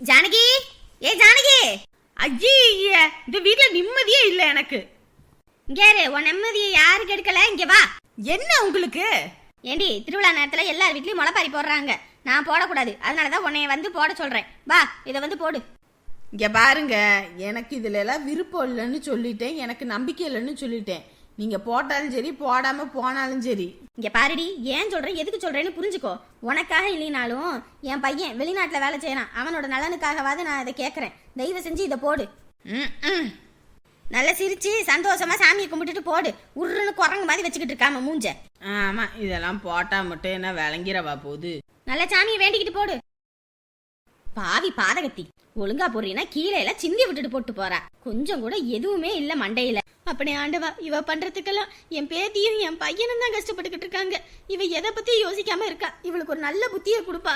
ஜானகி! ஏ ஜானகி! ஐயே இந்த வீட்ல நிம்மதியே இல்ல எனக்கு. இங்க இரு உன் நிம்மதியை யாரு கெடுக்கல இங்க வா. என்ன உங்களுக்கு? ஏண்டி திருவிழா நேரத்துல எல்லார் வீட்லயும் முளைப்பாரி போடுறாங்க. நான் போடக்கூடாது. அதனாலதான் உன்னைய வந்து போட சொல்றேன். வா இதை வந்து போடு. இங்க பாருங்க எனக்கு இதுல எல்லாம் விருப்பம் இல்லைன்னு சொல்லிட்டேன். எனக்கு நம்பிக்கை இல்லைன்னு சொல்லிட்டேன். நீங்க போட்டாலும் சரி போடாம போனாலும் சரி. இங்க பாருடி ஏன் சொல்றேன் எதுக்கு சொல்றேன்னு புரிஞ்சுக்கோ. உனக்காக இல்லைனாலும் என் பையன் வெளிநாட்டுல வேலை செய்யறான். அவனோட நலனுக்காகவாது நான் இதை கேட்கறேன் தயவு செஞ்சு இதை போடு. ம். நல்லா சிரிச்சு சந்தோஷமா சாமியை கும்பிட்டுட்டு போடு. உருன்னு குரங்கு மாதிரி வச்சுக்கிட்டு இருக்காம மூஞ்ச. ஆமா இதெல்லாம் போட்டா மட்டும் என்ன விளங்கிரவா போகுது? நல்ல சாமியை வேண்டிக்கிட்டு போடு. பாவி பாதகத்தி ஒழுங்கா போடுறீன்னா கீழே எல்லாம் சிந்தி விட்டுட்டு போட்டு போறா. கொஞ்சம் கூட எதுவுமே இல்ல மண்டையில. அப்படி ஆண்டவா இவ பண்றதுக்கெல்லாம் என் பேத்தியும் என் பையனும் தான் கஷ்டப்பட்டுக்கிட்டு இருக்காங்க. இவ எதை பத்தி யோசிக்காம இருக்கா? இவளுக்கு ஒரு நல்ல புத்தியை கொடுப்பா.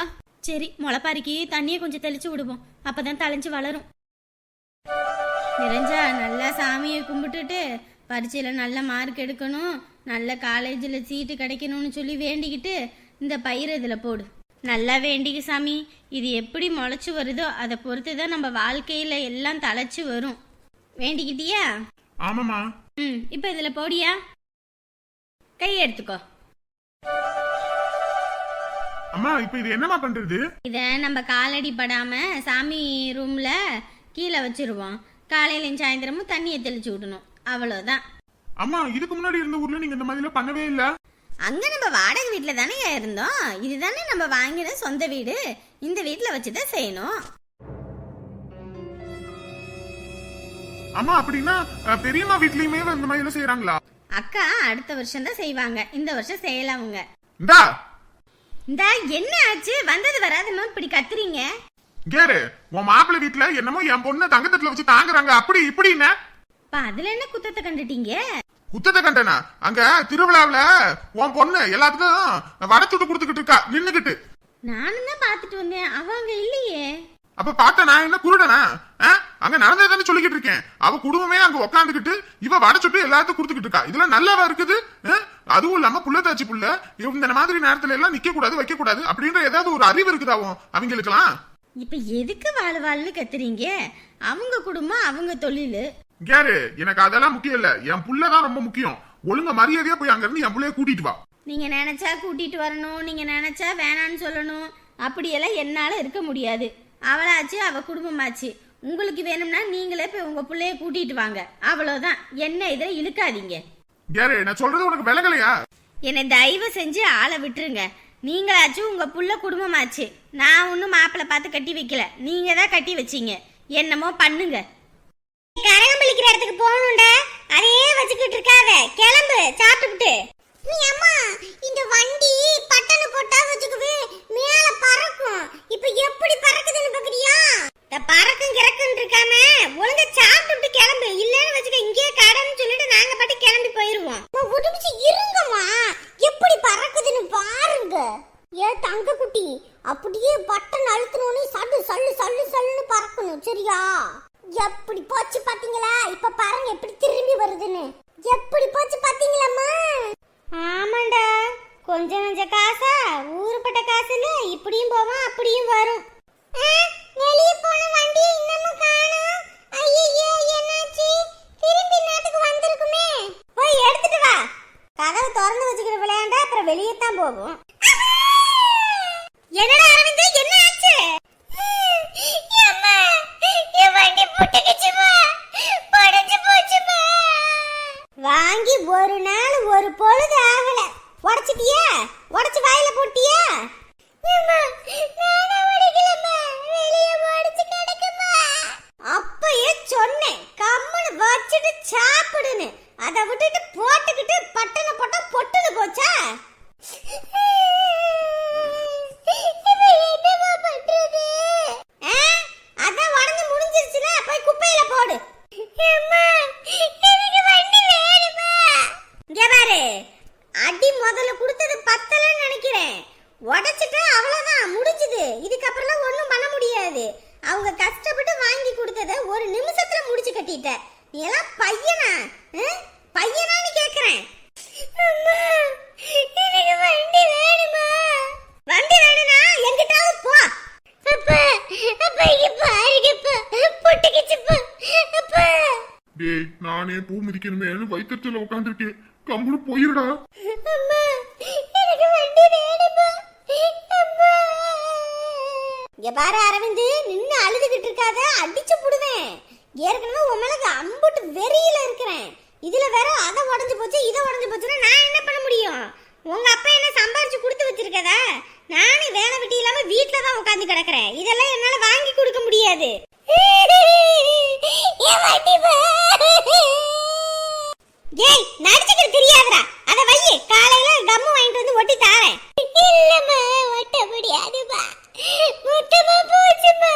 சரி முளைப்பாரிக்கு தண்ணியை கொஞ்சம் தெளிச்சு விடுவோம். அப்பதான் தளைஞ்சு வளரும். நிறைஞ்சா நல்லா சாமியை கும்பிட்டுட்டு பரீட்சையில் நல்ல மார்க் எடுக்கணும். நல்ல காலேஜில் சீட்டு கிடைக்கணும்னு சொல்லி வேண்டிக்கிட்டு இந்த பயிரை இதில் போடு. நல்லா வேண்டிக்கு சாமி. இது எப்படி முளைச்சி வருதோ அதை பொறுத்து தான் நம்ம வாழ்க்கையில் எல்லாம் தழைச்சி வரும். வேண்டிக்கிட்டியா? ஆமாமா ம் இப்போ இதில் போடியா? கை எடுத்துக்கோ. அம்மா இப்ப இது என்னம்மா பண்றது? இதை நம்ம காலடி படாம சாமி ரூம்ல கீழே வச்சிருவோம். காலையிலையும் சாயந்தரமும் தண்ணியை தெளிச்சு விடணும். அவ்வளோதான் அம்மா இதுக்கு முன்னாடி இருந்த ஊர்ல நீங்க இந்த மாதிரிலாம் பண்ணவே இல்ல? அங்க நம்ம வாடகை வீட்ல தானே இருந்தோம்? இதுதானே நம்ம வாங்கின சொந்த வீடு. இந்த வீட்ல வச்சு தான் செய்யணும். அம்மா அப்படின்னா பெரியம்மா வீட்லயுமே இந்த மாதிரி எல்லாம் செய்யறாங்களா அக்கா அடுத்த வருஷம் தான் செய்வாங்க. இந்த வருஷம் செய்யல அவங்க. இந்தா. இந்த என்ன ஆச்சு? வந்தது வராதுமா இப்படி கத்துறீங்க? கேரு உன் மாப்பிள்ளை வீட்ல என்னமோ என் பொண்ணு தங்கத்தட்டுல வச்சு தாங்குறாங்க. அப்படி இப்படின்னு. இப்ப அதுல என்ன குத்தத்தை கண்டுட்டீங்க? குத்தத்தை கண்டனா? அங்க திருவிழாவுல உன் பொண்ணு எல்லாத்துக்கும் வடை சுட்டு கொடுத்துக்கிட்டு இருக்கா. நின்னுகிட்டு நானும் தான் பாத்துட்டு வந்தேன். அவங்க இல்லையே. அப்ப பார்த்த நான் என்ன குருடனா? அங்க நடந்ததுன்னு சொல்லிக்கிட்டு இருக்கேன். அவ குடும்பமே அங்க உக்காந்துக்கிட்டு இவ வடை சுட்டு எல்லாத்துக்கும் கொடுத்துக்கிட்டு இருக்கா. இதெல்லாம் நல்லாவா இருக்குது? அதுவும் இல்லாம புள்ளதாச்சி புள்ள இந்த மாதிரி நேரத்துல எல்லாம் நிக்க கூடாது வைக்க கூடாது அப்படின்ற ஏதாவது ஒரு அறிவு இருக்குதாவும் அவங்களுக்கெல்லாம்? இப்ப எதுக்கு வாழ் வாழ்னு கத்துறீங்க? அவங்க குடும்பம் அவங்க தொழிலு. கேரு எனக்கு அதெல்லாம் முக்கியம் இல்ல. என் புள்ளதான் ரொம்ப முக்கியம். ஒழுங்கா மரியாதையா போய் அங்க இருந்து என் புள்ளைய கூட்டிட்டு வா. நீங்க நினைச்சா கூட்டிட்டு வரணும் நீங்க நினைச்சா வேணான்னு சொல்லணும். அப்படியெல்லாம் என்னால இருக்க முடியாது. அவளாச்சு அவ குடும்பமாச்சு. உங்களுக்கு வேணும்னா நீங்களே போய் உங்க பிள்ளைய கூட்டிட்டு வாங்க. அவ்வளவுதான். என்ன இதை இழுக்காதீங்க. கேரு நான் சொல்றது உனக்கு விலகலையா என்னை தயவு செஞ்சு ஆளை விட்டுருங்க. நீங்களாச்சும் உங்க புள்ள குடும்பமாச்சு. நான் ஒன்றும் மாப்பிள்ளை பார்த்து கட்டி வைக்கல. நீங்க தான் கட்டி வச்சீங்க. என்னமோ பண்ணுங்க. கரகம் பலிக்கிற இடத்துக்கு போகணும்டா. அதையே வச்சுக்கிட்டு இருக்காத. கிளம்பு சாப்பிட்டுக்கிட்டு. நீ அம்மா இந்த வண்டி பட்டன போட்டா வச்சுக்கவே மேல பறக்கும். இப்ப எப்படி பறக்குதுன்னு பாக்குறியா? இந்த பறக்கும் கிறக்குன்னு இருக்காம ஒழுங்கா சாப்பிட்டுட்டு கிளம்பு. இல்லன்னு வச்சுக்க இங்கேயே கடைன்னு சொல்லிட்டு நாங்க பாட்டு கிளம்பி போயிருவோம். ஒரு இருங்கம்மா. எப்படி பறக்குதுன்னு பாருங்க. ஏ தங்க குட்டி அப்படியே பட்டன் அழுத்தணும்னு சல்லு சல்லு சல்லு சல்லுன்னு பறக்கணும் சரியா? எப்படி போச்சு பாத்தீங்களா? இப்ப பாருங்க எப்படி திரும்பி வருதுன்னு. எப்படி போச்சு பாத்தீங்களாம்மா? ஆமாண்டா. கொஞ்சம் கொஞ்சம் காசா? ஊருப்பட்ட காசுல இப்படியும் போவோம் அப்படியும் வரும். வெளியே போன வண்டி இன்னமும் காணோம். ஐயோ என்னாச்சு? திரும்பி நாட்டுக்கு வந்திருக்குமே. போய் எடுத்துட்டு வா. கதவு திறந்து வச்சுக்கிற விளையாண்டா அப்புறம் வெளியே தான் போகும். என்னடா அரவிந்த் என்ன ஆச்சு? அம்மா என் வண்டி புட்டுக்குச்சுமா? உடைஞ்சு போச்சுமா? வாங்கி ஒரு நாள் ஒரு பொழுது ஆகல. உடைச்சிட்டியா? உடைச்சு வாயில போட்டியா? அப்பயே சொன்னேன் கம்முனு வச்சுட்டு சாப்பிடுன்னு. அதை விட்டுட்டு போட்டுக்கிட்டு பட்டனை போட்டா பொட்டுன்னு போச்சா ஆ? அதான் உடஞ்சு முடிஞ்சிருச்சுல போய் குப்பையில போடு இங்க பாரு அடி முதல்ல கொடுத்தது பத்தலன்னு நினைக்கிறேன் உடைச்சிட்டு அவ்வளவுதான் முடிஞ்சது இதுக்கப்புறம் ஒண்ணும் பண்ண முடியாது அவங்க கஷ்டப்பட்டு வாங்கி கொடுத்தத ஒரு நிமிஷத்துல முடிச்சு கட்டிட்ட நீ எல்லாம் பையனா ஆ? பையனான்னு கேக்குறேன் அம்மா எனக்கு வண்டி வேணுமா வண்டி வேணும்னா எங்கிட்டாவது போ அப்பா அப்பா இப்ப நானே பூ மிதிக்கணுமேனு வயிற்றுல உட்காந்துருக்கேன் கம்முனு போயிருடா அம்மா எனக்கு வண்டி வேணுமா அம்மா இங்க பாரு அரவிந்த் நின்னு அழுதுகிட்டு இருக்காத அடிச்சு புடுவேன் ஏற்கனவே உன் மேல அம்புட்டு வெறியில இருக்கிறேன் இதுல வேற அதை உடஞ்சு போச்சு இதை உடஞ்சு போச்சுன்னா நான் என்ன பண்ண முடியும் உங்க அப்பா என்ன சம்பாரிச்சு கொடுத்து வச்சிருக்கதா நானே வேலை வெட்டி இல்லாம வீட்ல தான் உட்காந்து கிடக்குறேன் இதெல்லாம் என்னால வாங்கி கொடுக்க முடியாது ஏய் நடிச்சுக்கிட்டு தெரியாதுடா. அத வையே காலையில கம்மு வாங்கிட்டு வந்து ஒட்டி தாரேன். இல்லம்மா ஒட்ட முடியாதுமா மொத்தமா போச்சுமா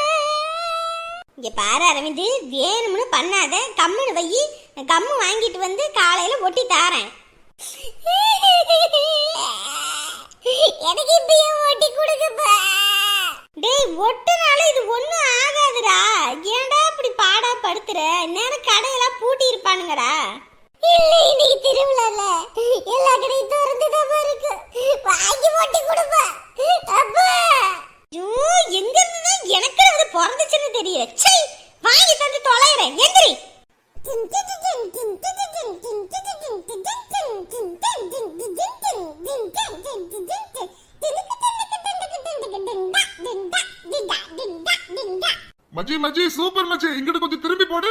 இங்க பாரு அரவிந்த் வேணும்னு பண்ணாத. கம்முன்னு வையி கம்மு வாங்கிட்டு வந்து காலையில ஒட்டி தாரேன். எனக்கு இப்பயே ஒட்டி கொடுக்குப்பா டேய் ஒட்டுனால இது ஒண்ணும் ஆகாதுடா. ஏன்டா இப்படி பாடா படுத்துற? நேரம் கடையெல்லாம் பூட்டி இருப்பானுங்கடா இல்ல இன்னைக்கு திருவிழால எல்லா கடையும் திறந்துதான் இருக்கு. வாங்கி ஒட்டி கொடுப்பா. அப்பா! ஐயோ எங்க இருந்து? எனக்கு அது பிறந்துச்சுன்னு தெரியல. சை வாங்கி தந்து தொலைறேன். எந்திரி. மச்சி மச்சி சூப்பர் மச்சி இங்கிட்டு கொஞ்சம் திரும்பி போடு.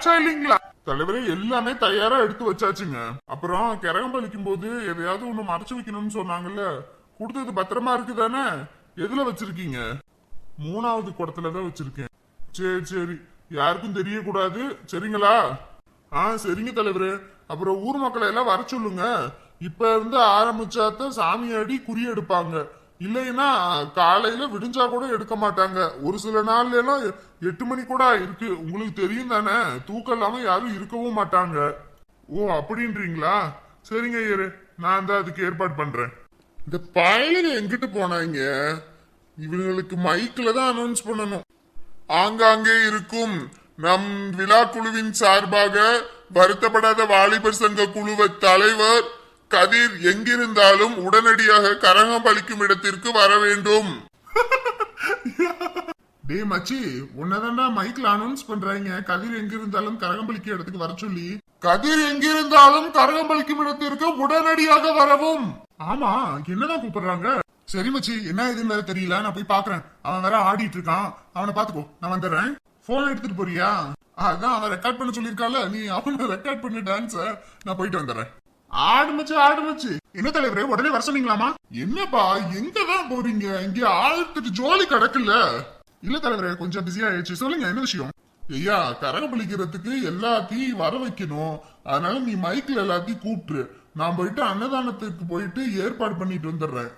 ஆச்சா இல்லைங்களா? தலைவரே எல்லாமே தயாரா எடுத்து வச்சாச்சுங்க. அப்புறம் கிரகம் பலிக்கும் போது எதையாவது ஒண்ணு மறைச்சு வைக்கணும்னு சொன்னாங்கல்ல கொடுத்தது பத்திரமா இருக்குதானே? எதுல வச்சிருக்கீங்க? மூணாவது குடத்துல தான் வச்சிருக்கேன். சரி சரி. யாருக்கும் தெரியக்கூடாது. சரிங்களா? ஆ சரிங்க தலைவரே. அப்புறம் ஊர் மக்களை எல்லாம் வர சொல்லுங்க. இப்ப இருந்து ஆரம்பிச்சாதான் சாமி அடி குறி எடுப்பாங்க. இல்லைன்னா காலையில விடிஞ்சா கூட எடுக்க மாட்டாங்க. ஒரு சில நாள்ல எல்லாம் எட்டு மணி கூட இருக்கு. உங்களுக்கு தெரியும் தானே? தூக்கம் இல்லாம யாரும் இருக்கவும் மாட்டாங்க. ஓ அப்படின்றீங்களா? சரிங்க ஐயரு. நான் தான் அதுக்கு ஏற்பாடு பண்றேன். இந்த பயலுங்க எங்கிட்டு போனாங்க? இவங்களுக்கு மைக்ல தான் அனௌன்ஸ் பண்ணணும். ஆங்காங்கே இருக்கும். நம் விழா குழுவின் சார்பாக வருத்தப்படாத வாலிபர் சங்க குழுவ தலைவர் கதிர் எங்கிருந்தாலும் உடனடியாக கரகம் பலிக்கும் இடத்திற்கு வர வேண்டும். டேய் மச்சி உன்னதான்டா மைக்ல அனௌன்ஸ் பண்றாங்க. கதிர் எங்க இருந்தாலும் கரகம்பளிக்க இடத்துக்கு வர சொல்லி. கதிர் எங்கிருந்தாலும் கரகம்பளிக்கும் இடத்திற்கு உடனடியாக வரவும். ஆமா என்னதான் கூப்பிடுறாங்க? சரி மச்சி என்ன இதுன்னு வேற தெரியல. நான் போய் பாக்குறேன். அவன் வேற ஆடிட்டு இருக்கான். அவனை பாத்துக்கோ நான் வந்துடுறேன். போன் எடுத்துட்டு போறியா? அதான் அவன் ரெக்கார்ட் பண்ண சொல்லியிருக்கால நீ அவனை ரெக்கார்ட் பண்ணி டான்ஸ நான் போயிட்டு வந்துடுறேன். ஆடுமச்சு ஆடுமச்சு என்ன தலைவரே உடனே வர சொன்னீங்களாமா? என்னப்பா எங்க தான் போறீங்க? இங்க ஆழ்த்துட்டு ஜோலி கிடக்குல்ல. இல்ல தலைவரே கொஞ்சம் பிஸியா ஆயிடுச்சு. சொல்லுங்க என்ன விஷயம்? ஐயா கரக பலிக்கிறதுக்கு எல்லாத்தையும் வர வைக்கணும். அதனால நீ மைக்ல எல்லாத்தையும் கூப்பிட்டுரு. நான் போயிட்டு அன்னதானத்துக்கு போயிட்டு ஏற்பாடு பண்ணிட்டு வந்துடுறேன்.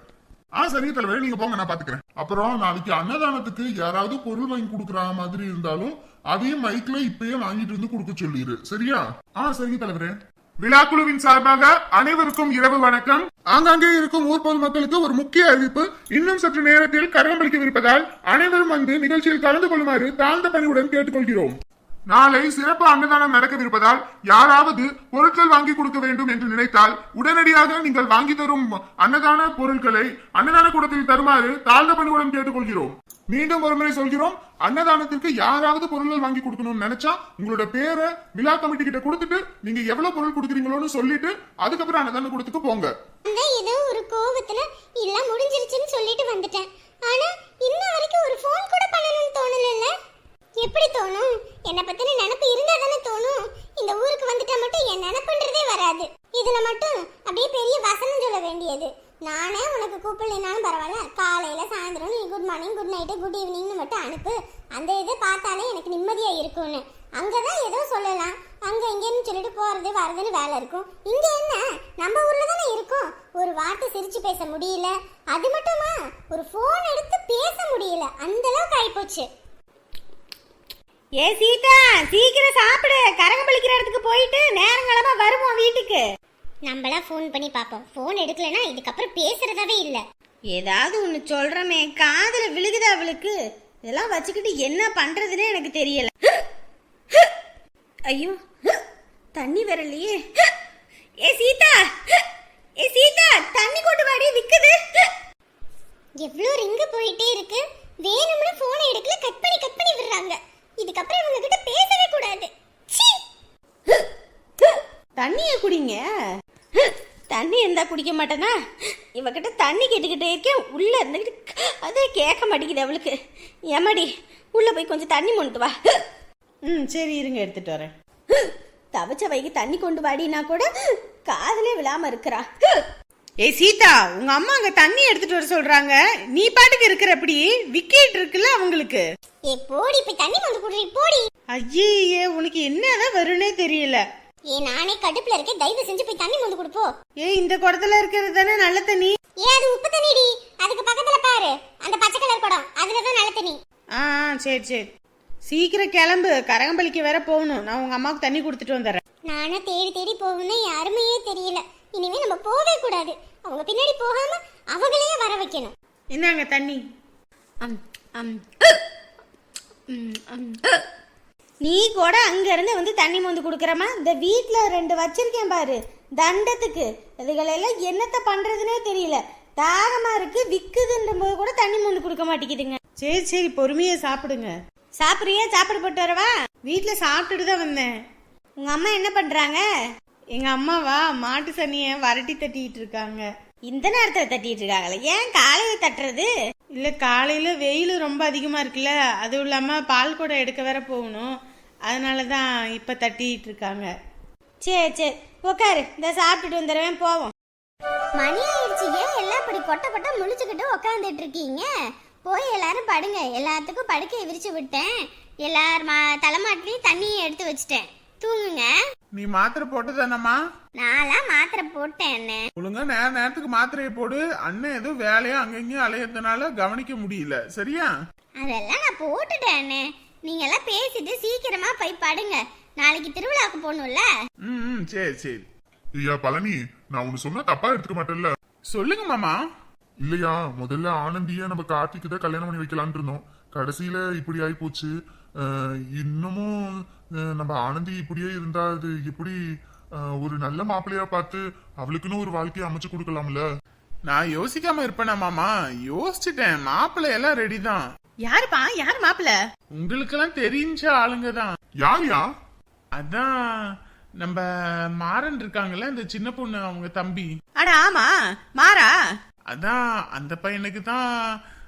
ஆ சரிங்க தலைவரே நீங்க போங்க நான் பாத்துக்கிறேன். அப்புறம் நாளைக்கு அன்னதானத்துக்கு யாராவது பொருள் வாங்கி கொடுக்குற மாதிரி இருந்தாலும் அதையும் மைக்ல இப்பயே வாங்கிட்டு வந்து கொடுக்க சொல்லிடு சரியா? ஆ சரிங்க தலைவரே. விழாக்குழுவின் சார்பாக அனைவருக்கும் இரவு வணக்கம். ஆங்காங்கே இருக்கும் ஊர் பொதுமக்களுக்கு ஒரு முக்கிய அறிவிப்பு. இன்னும் சற்று நேரத்தில் கரகம்பளிக்கவிருப்பதால் அனைவரும் வந்து நிகழ்ச்சியில் கலந்து கொள்ளுமாறு தாழ்ந்த பணிவுடன் கேட்டுக்கொள்கிறோம். நாளை சிறப்பு அன்னதானம் நடக்கவிருப்பதால் யாராவது பொருட்கள் வாங்கி கொடுக்க வேண்டும் என்று நினைத்தால் உடனடியாக நீங்கள் வாங்கி தரும் அன்னதான பொருட்களை அன்னதான கூடத்தில் தருமாறு தாழ்ந்த பணிவுடன் கேட்டுக்கொள்கிறோம். மீண்டும் ஒருமுறை சொல்கிறோம் அன்னதானத்திற்கு யாராவது பொருட்கள் வாங்கி கொடுக்கணும்னு நினைச்சா உங்களோட பேரை விழா கமிட்டி கிட்ட கொடுத்துட்டு நீங்க எவ்வளவு பொருள் கொடுக்குறீங்களோன்னு சொல்லிட்டு அதுக்கப்புறம் அன்னதான கூடத்துக்கு போங்க. ஏதோ ஒரு கோபத்துல எல்லாம் முடிஞ்சிருச்சுன்னு சொல்லிட்டு வந்துட்டேன். ஆனா இன்ன வரைக்கும் ஒரு ஃபோன் கூட பண்ணணும்னு தோணல எப்படி தோணும்? என்னை பத்தின நினப்பு இருந்தா தானே தோணும். இந்த ஊருக்கு வந்துட்டா மட்டும் என் நினைப்புன்றதே வராது. இதுல மட்டும் அப்படியே பெரிய வசனம் சொல்ல வேண்டியது. நானே உனக்கு கூப்பிடலைனாலும் பரவாயில்ல. காலையில சாயந்தரம் நீ good morning good night good ஈவினிங்னு மட்டும் அனுப்பு. அந்த இதை பார்த்தாலே எனக்கு நிம்மதியா இருக்கும்னு. அங்கதான் ஏதோ சொல்லலாம். அங்க இங்கன்னு சொல்லிட்டு போறது வரதுன்னு வேலை இருக்கும். இங்க என்ன? நம்ம ஊர்ல தானே இருக்கோம். ஒரு வார்த்தை சிரிச்சு பேச முடியல. அது மட்டுமா? ஒரு ஃபோன் எடுத்து பேச முடியல. அந்த அளவுக்கு ஆயிப்போச்சு. ஏ சீதா சீக்கிரம் சாப்பிடு. கரகம் பளிக்கிற இடத்துக்கு போயிட்டு நேரங்களமா வருவோம் வீட்டுக்கு. நம்மளா ஃபோன் பண்ணி பார்ப்போம். ஃபோன் எடுக்கலனா இதுக்கப்புறம் பேசுறதாவே இல்ல. ஏதாவது ஒன்று சொல்றமே. காதுல விழுகுதா அவளுக்கு? இதெல்லாம் வச்சுக்கிட்டு என்ன பண்றதுன்னே எனக்கு தெரியல. ஐயோ தண்ணி வரலையே. ஏ சீதா ஏ சீதா தண்ணி கொண்டு வாடி விக்குது. எவ்வளோ ரிங்கு போயிட்டே இருக்கு. வேணும்னு ஃபோனை எடுக்கல கட் பண்ணி கட் பண்ணி விடுறாங்க. இதுக்கப்புறம் இவங்க கிட்ட பேசவே கூடாது. தண்ணியை குடிங்க. தண்ணி இருந்தா குடிக்க மாட்டேனா? இவகிட்ட தண்ணி கேட்டுக்கிட்டே இருக்கேன். உள்ள இருந்துக்கிட்டு அதே கேட்க மாட்டேங்குது அவளுக்கு. ஏமாடி உள்ள போய் கொஞ்சம் தண்ணி கொண்டு வா. ம் சரி இருங்க எடுத்துட்டு வரேன். தவச்ச வைக்கு தண்ணி கொண்டு வாடினா கூட காதலே விழாம இருக்கிறா. ஏய் சீதா உங்க அம்மா அங்க தண்ணி எடுத்துட்டு வர சொல்றாங்க. நீ பாட்டுக்கு இருக்கிறப்படி விக்கெட் இருக்குல்ல அவங்களுக்கு? ஏ போடி போய் தண்ணி வந்து குடுறி போடி. ஐயே உனக்கு என்னதான் வரும்னே தெரியல. ஏ நானே கடுப்புல இருக்கேன். தயவு செஞ்சு போய் தண்ணி வந்து கொடுப்போ. ஏய் இந்த குடத்துல இருக்கிறது தானே நல்ல தண்ணி? ஏ அது உப்பு தண்ணிடி. அதுக்கு பக்கத்துல பாரு. அந்த பச்சை கலர் குடம். அதுல தான் நல்ல தண்ணி. ஆ சரி சரி. சீக்கிரம் கிளம்பு. கரகம்பளிக்கு வேற போகணும். நான் உங்க அம்மாவுக்கு தண்ணி கொடுத்துட்டு வந்துடுறேன். நானும் தேடி தேடி போகணும்னு யாருமே தெரியல. இனிமே நம்ம போகவே கூடாது. அவங்க பின்னாடி போகாம அவங்களையே வர வைக்கணும். இந்தாங்க தண்ணி? அம். நீ கூட அங்க இருந்து வந்து தண்ணி மொந்து குடுக்கறமா? இந்த வீட்ல ரெண்டு வச்சிருக்கேன் பாரு. தண்டத்துக்கு. இதுகளெல்லாம் என்னத்த பண்றதுனே தெரியல. தாகமா இருக்கு விக்குதுன்ற போது கூட தண்ணி மொந்து கொடுக்க மாட்டேங்குதுங்க. சரி சரி பொறுமையா சாப்பிடுங்க. சாப்பிடுறியா? சாப்பிட போட்டு வரவா? வீட்டில் சாப்பிட்டுட்டு தான் வந்தேன். உங்க அம்மா என்ன பண்றாங்க? எங்க அம்மாவா மாட்டு சனியை வரட்டி தட்டிட்டு இருக்காங்க. இந்த நேரத்துல தட்டிட்டு இருக்காங்களே ஏன் காலையில தட்டுறது? இல்ல காலையில வெயில் ரொம்ப அதிகமா இருக்குல்ல அதுவும் இல்லாம பால் குடம் எடுக்க வேற போகணும். அதனால தான் இப்ப தட்டிட்டு இருக்காங்க. சரி சரி உட்காரு இந்த சாப்பிட்டுட்டு வந்துடுவேன் போவோம். மணி ஆயிடுச்சு. ஏன் எல்லாம் இப்படி கொட்ட கொட்ட முழிச்சுக்கிட்டு உக்காந்துட்டு இருக்கீங்க? போய் எல்லாரும் படுங்க. எல்லாத்துக்கும் படுக்கையை விரிச்சு விட்டேன். எல்லார் மா தலைமாட்டிலையும் தண்ணியை எடுத்து வச்சுட்டேன். தூங்குங்க. நீ மாத்திரை போட்டுதானம்மா நான்லாம் மாத்திரை போட்டேன் என்ன ஒழுங்கா நேர நேரத்துக்கு மாத்திரையை போடு. அண்ணன் ஏதோ வேலையா அங்கங்கேயும் அலையறதுனால கவனிக்க முடியல. சரியா? அதெல்லாம் நான் போட்டுட்டேன் அண்ணே. நீங்க எல்லாம் பேசிட்டு சீக்கிரமா போய் படுங்க. நாளைக்கு திருவிழாக்கு போகணும்ல? ம் சரி சரி. ஐயா பழனி நான் ஒன்னு சொன்னா தப்பா எடுத்துக்க மாட்டேன்ல. சொல்லுங்க மாமா. இல்லையா முதல்ல ஆனந்திய நம்ம கார்த்திக்கு தான் கல்யாணம் பண்ணி வைக்கலாம்னு இருந்தோம். கடைசியில இப்படி ஆகி போச்சு இன்னமும் நம்ம ஆனந்தி இப்படியே இருந்தா அது எப்படி ஒரு நல்ல மாப்பிள்ளையா பார்த்து அவளுக்குன்னு ஒரு வாழ்க்கையை அமைச்சு கொடுக்கலாம்ல? நான் யோசிக்காம இருப்பேனா மாமா? யோசிச்சுட்டேன். மாப்பிள்ளை எல்லாம் ரெடி தான். யாருப்பா? யார் மாப்பிள்ள? உங்களுக்கெல்லாம் தெரிஞ்ச ஆளுங்க தான். யார்யா அதான் நம்ம மாறன் இருக்காங்கல்ல இந்த சின்ன பொண்ணு அவங்க தம்பி. அட ஆமா. மாறா? அதான் அந்த பையனுக்கு தான்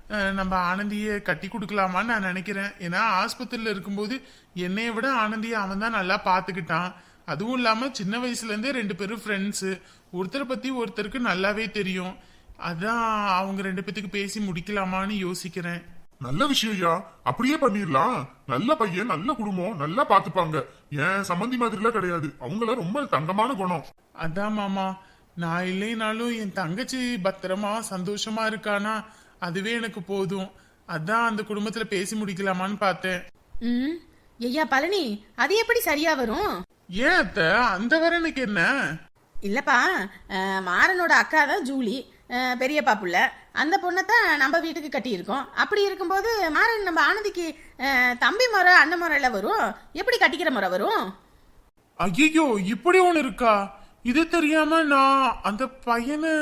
நம்ம ஆனந்தியை கட்டி கொடுக்கலாமான்னு நான் நினைக்கிறேன். ஏன்னா ஆஸ்பத்திரியில இருக்கும்போது என்னைய விட ஆனந்தியை அவன் தான் நல்லா பார்த்துக்கிட்டான். அதுவும் இல்லாம சின்ன வயசுல இருந்தே ரெண்டு பேரும் ஃப்ரெண்ட்ஸு ஒருத்தரை பத்தி ஒருத்தருக்கு நல்லாவே தெரியும். அதான் அவங்க ரெண்டு பேத்துக்கு பேசி முடிக்கலாமான்னு யோசிக்கிறேன். நல்ல விஷயம் ஐயா. அப்படியே பண்ணிடலாம் நல்ல பையன் நல்ல குடும்பம் நல்லா பாத்துப்பாங்க ஏன் சம்மந்தி மாதிரிலாம் கிடையாது. அவங்கள ரொம்ப தங்கமான குணம். அதான் மாமா. நான் இல்லைனாலும் என் தங்கச்சி பத்திரமா சந்தோஷமா இருக்கானா? அதுவே எனக்கு போதும். அதான் அந்த குடும்பத்துல பேசி முடிக்கலாமான்னு பார்த்தேன். ம் ஐயா பழனி அது எப்படி சரியா வரும்? ஏன் அத்த? அந்த வரனுக்கு என்ன? இல்லப்பா அஹ், மாறனோட அக்கா தான் ஜூலி. அஹ், பெரியப்பா புள்ள. அந்த பொண்ணை தான் நம்ம வீட்டுக்கு கட்டியிருக்கோம். அப்படி இருக்கும்போது மாறன் நம்ம ஆனந்திக்கு அஹ், தம்பி முறை அண்ணன் முறையில வரும்? எப்படி கட்டிக்கிற முறை வரும்? ஐயோ இப்படி ஒண்ணு இருக்கா? இது தெரியாம நான் அந்த பையனை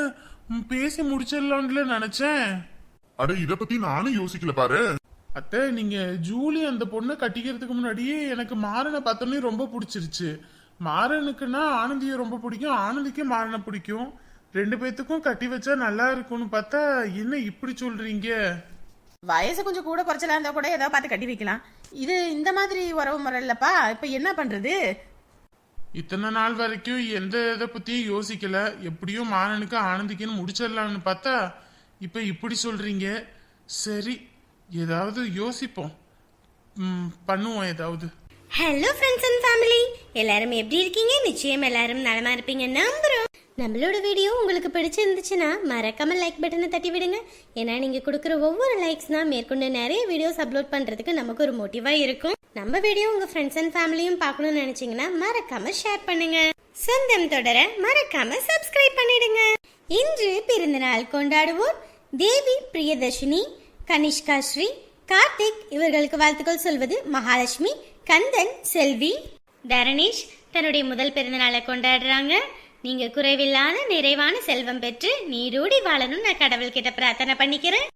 ம், பேசி முடிச்சிடலாம்ல நினைச்சேன். அட இத பத்தி நானும் யோசிக்கல பாரு. அத்தை நீங்க ஜூலி அந்த பொண்ணை கட்டிக்கிறதுக்கு முன்னாடியே எனக்கு மாறனை பார்த்தோன்னே ரொம்ப பிடிச்சிருச்சு. மாறனுக்குன்னா ஆனந்தியை ரொம்ப பிடிக்கும் ஆனந்திக்கு மாறனை பிடிக்கும். ரெண்டு பேத்துக்கும் கட்டி வச்சா நல்லா இருக்கும்னு பார்த்தா என்ன இப்படி சொல்றீங்க? வயசு கொஞ்சம் கூட குறைச்சலா இருந்தா கூட ஏதாவது பார்த்து கட்டி வைக்கலாம். இது இந்த மாதிரி உறவு முறை இல்லப்பா இப்ப என்ன பண்றது? இத்தனை நாள் வரைக்கும் எந்த இதை பத்தியும் யோசிக்கல. எப்படியும் மாறனுக்கு ஆனந்திக்குன்னு முடிச்சிடலாம்னு பார்த்தா இப்போ இப்படி சொல்கிறீங்க சரி ஏதாவது யோசிப்போம். ம், பண்ணுவோம் ஏதாவது. ஹலோ ஃப்ரெண்ட்ஸ் அண்ட் ஃபேமிலி எல்லாரும் எப்படி இருக்கீங்க? நிச்சயம் எல்லாரும் நலமா இருப்பீங்க. நம்புறோம். நம்மளோட வீடியோ உங்களுக்கு பிடிச்சிருந்துச்சுன்னா மறக்காம லைக் பட்டனை தட்டி விடுங்க. ஏன்னா நீங்க கொடுக்குற ஒவ்வொரு லைக்ஸ் தான் மேற்கொண்டு நிறைய வீடியோஸ் அப்லோட் பண்றதுக்கு நமக்கு ஒரு மோட்டிவா இருக்கும். நம்ம வீடியோ உங்க ஃப்ரெண்ட்ஸ் அண்ட் ஃபேமிலியும் பார்க்கணும்னு நினைச்சீங்கன்னா மறக்காம ஷேர் பண்ணுங்க. சொந்தம் தொடர மறக்காம சப்ஸ்கிரைப் பண்ணிடுங்க. இன்று பிறந்தநாள் கொண்டாடுவோம் தேவி பிரியதர்ஷினி கனிஷ்கா ஸ்ரீ கார்த்திக் இவர்களுக்கு வாழ்த்துக்கள் சொல்வது மகாலட்சுமி கந்தன் செல்வி. தரணேஷ் தன்னுடைய முதல் பிறந்தநாளை கொண்டாடுறாங்க. நீங்க குறைவில்லாத நிறைவான செல்வம் பெற்று நீரூடி வாழணும் நான் கடவுள்கிட்ட பிரார்த்தனை பண்ணிக்கிறேன்.